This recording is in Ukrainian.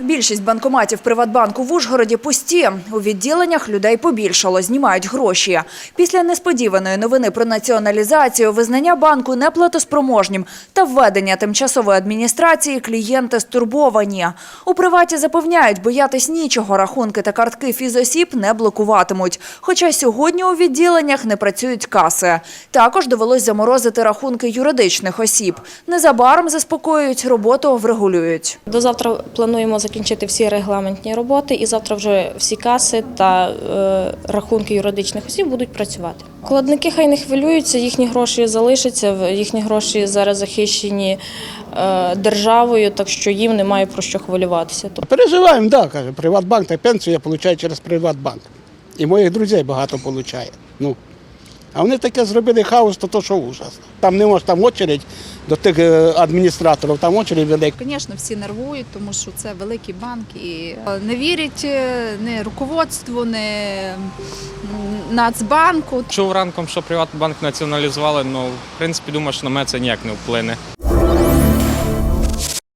Більшість банкоматів Приватбанку в Ужгороді пусті. У відділеннях людей побільшало, знімають гроші. Після несподіваної новини про націоналізацію, визнання банку неплатоспроможнім та введення тимчасової адміністрації клієнти стурбовані. У приваті запевняють, боятись нічого, рахунки та картки фізосіб не блокуватимуть. Хоча сьогодні у відділеннях не працюють каси. Також довелось заморозити рахунки юридичних осіб. Незабаром заспокоюють, роботу врегулюють. До завтра плануємо закінчити всі регламентні роботи, і завтра вже всі каси та е, рахунки юридичних осіб будуть працювати. Вкладники хай не хвилюються, їхні гроші залишаться, їхні гроші зараз захищені е, державою, так що їм немає про що хвилюватися. Переживаємо, так, каже, Приватбанк, та пенсію я отримую через Приватбанк. І моїх друзів багато отримує. Ну. А вони таке зробили хаос, то то що ужас. Там не може там очередь до тих е, адміністраторів, там очередь велика. Звісно, всі нервують, тому що це великий банк і е, не вірять ні не руководству, не Нацбанку. Чув ранком, що Приватбанк націоналізували, але в принципі думаю, що на мене це ніяк не вплине.